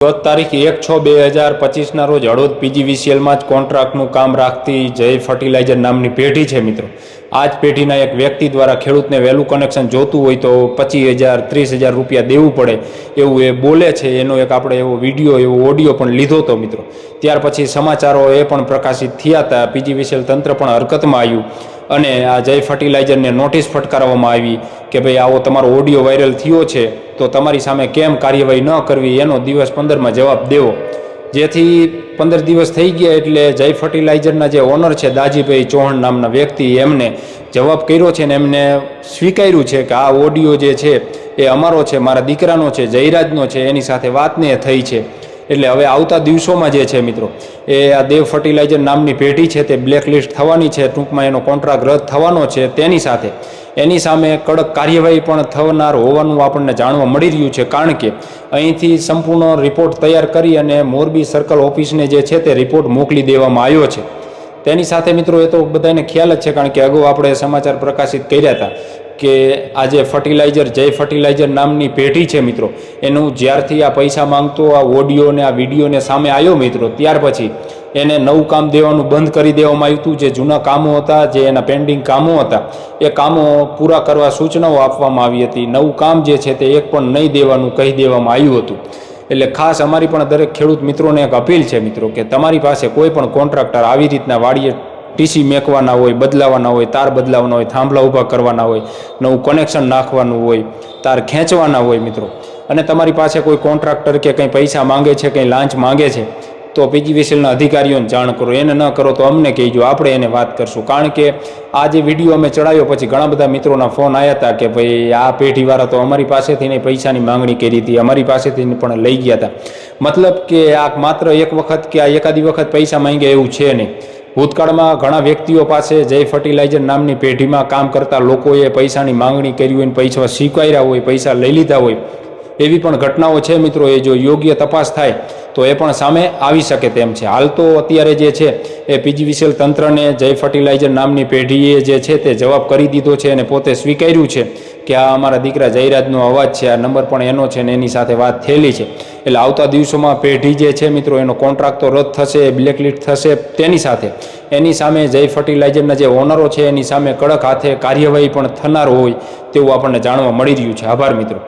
ગત તારીખ એક છ બે હજાર પચીસના રોજ હળવદ પીજીવીસીએલમાં જ કોન્ટ્રાક્ટનું કામ રાખતી જય ફર્ટિલાઇઝર નામની પેઢી છે મિત્રો. આ જ પેઢીના એક વ્યક્તિ દ્વારા ખેડૂતને વહેલું કનેક્શન જોતું હોય તો પચીસ હજાર, ત્રીસ હજાર રૂપિયા દેવું પડે એવું એ બોલે છે. એનો એક આપણે એવો વીડિયો, એવો ઓડિયો પણ લીધો હતો મિત્રો. ત્યાર પછી સમાચારો એ પણ પ્રકાશિત થયા હતા. પીજીવીસીએલ તંત્ર પણ હરકતમાં આવ્યું. અને આ જય ફર્ટિલાઇઝરને નોટિસ ફટકારવામાં આવી કે ભાઈ આવો તમારો ઓડિયો વાયરલ થયો છે, તો તમારી સામે કેમ કાર્યવાહી ન કરવી એનો દિવસ પંદરમાં જવાબ દેવો. જેથી પંદર દિવસ થઈ ગયા એટલે જય ફર્ટિલાઇઝરના જે ઓનર છે દાજીભાઈ ચૌહાણ નામના વ્યક્તિ, એમને જવાબ કર્યો છે ને એમને સ્વીકાર્યું છે કે આ ઓડિયો જે છે એ અમારો છે, મારા દીકરાનો છે, જયરાજનો છે, એની સાથે વાતને થઈ છે. એટલે હવે આવતા દિવસોમાં જે છે મિત્રો, એ આ દેવ ફર્ટિલાઇઝર નામની પેઢી છે તે બ્લેકલિસ્ટ થવાની છે, ટૂંકમાં એનો કોન્ટ્રાક્ટ રદ થવાનો છે તેની સાથે. એની સામે કડક કાર્યવાહી પણ થનાર હોવાનું આપણને જાણવા મળી રહ્યું છે, કારણ કે અહીંથી સંપૂર્ણ રિપોર્ટ તૈયાર કરી અને મોરબી સર્કલ ઓફિસને જે છે તે રિપોર્ટ મોકલી દેવામાં આવ્યો છે. તેની સાથે મિત્રો, એ તો બધાને ખ્યાલ જ છે, કારણ કે અગાઉ આપણે સમાચાર પ્રકાશિત કર્યા હતા. કે આ જે ફર્ટિલાઇઝર જય ફર્ટિલાઇઝર નામની પેઢી છે મિત્રો. એનું જ્યારથી આ પૈસા માંગતો, આ ઓડિયો ને, આ વિડીયોને સામે આવ્યો મિત્રો, ત્યાર પછી એને નવું કામ દેવાનું બંધ કરી દેવામાં આવ્યું હતું. જે જૂના કામો હતા, જે એના પેન્ડિંગ કામો હતા, એ કામો પૂરા કરવા સૂચનાઓ આપવામાં આવી હતી. નવું કામ જે છે તે એક પણ નહીં દેવાનું કહી દેવામાં આવ્યું હતું. એટલે ખાસ અમારી પણ દરેક ખેડૂત મિત્રોને એક અપીલ છે મિત્રો, કે તમારી પાસે કોઈ પણ કોન્ટ્રાક્ટર આવી રીતના વાડીએ ટીસી મેકવાના હોય, બદલાવાના હોય, તાર બદલાવાના હોય, થાંભલા ઊભા કરવાના હોય, નવું કનેક્શન નાખવાનું હોય, તાર ખેંચવાના હોય મિત્રો. અને તમારી પાસે કોઈ કોન્ટ્રાક્ટર કે કંઈ પૈસા માંગે છે, કંઈ લાંચ માંગે છે, તો પીજીવીસીએલના અધિકારીઓને જાણ કરો. એને ન કરો તો અમને કહેજો, આપણે એને વાત કરશું. કારણ કે આ જે વીડિયો અમે ચડાવ્યો પછી ઘણા બધા મિત્રોના ફોન આવ્યા હતા કે ભાઈ આ પેઢીવાળા તો અમારી પાસેથી પૈસાની માંગણી કરી હતી, અમારી પાસેથી પણ લઈ ગયા હતા. મતલબ કે આ માત્ર એક વખત કે આ એકાદી વખત પૈસા માંગ્યા એવું છે નહીં. ભૂતકાળમાં ઘણા વ્યક્તિઓ પાસે જય ફર્ટિલાઇઝર નામની પેઢીમાં કામ કરતા લોકોએ પૈસાની માંગણી કરી હોય પૈસા સ્વીકાર્યા હોય, પૈસા લઈ લીધા હોય. એવી પણ ઘટનાઓ છે મિત્રો, એ જો યોગ્ય તપાસ થાય, તો એ પણ સામે આવી શકે તેમ છે. હાલ તો અત્યારે જે છે, એ પીજીવીસીએલ તંત્રને જય ફર્ટિલાઇઝર નામની પેઢીએ જે છે તે જવાબ કરી દીધો છે અને પોતે સ્વીકાર્યું છે. કે આ અમારા દીકરા જયરાજનો અવાજ છે, આ નંબર પણ એનો છે ને એની સાથે વાત થયેલી છે. એટલે આવતા દિવસોમાં પેઢી જે છે મિત્રો, એનો કોન્ટ્રાક્ટ તો રદ થશે બ્લેકલિસ્ટ થશે તેની સાથે. એની સામે જય ફર્ટિલાઇઝરના જે ઓનરો છે, એની સામે કડક હાથે કાર્યવાહી પણ થનાર હોય તેવું આપણને જાણવા મળી રહ્યું છે. આભાર મિત્રો.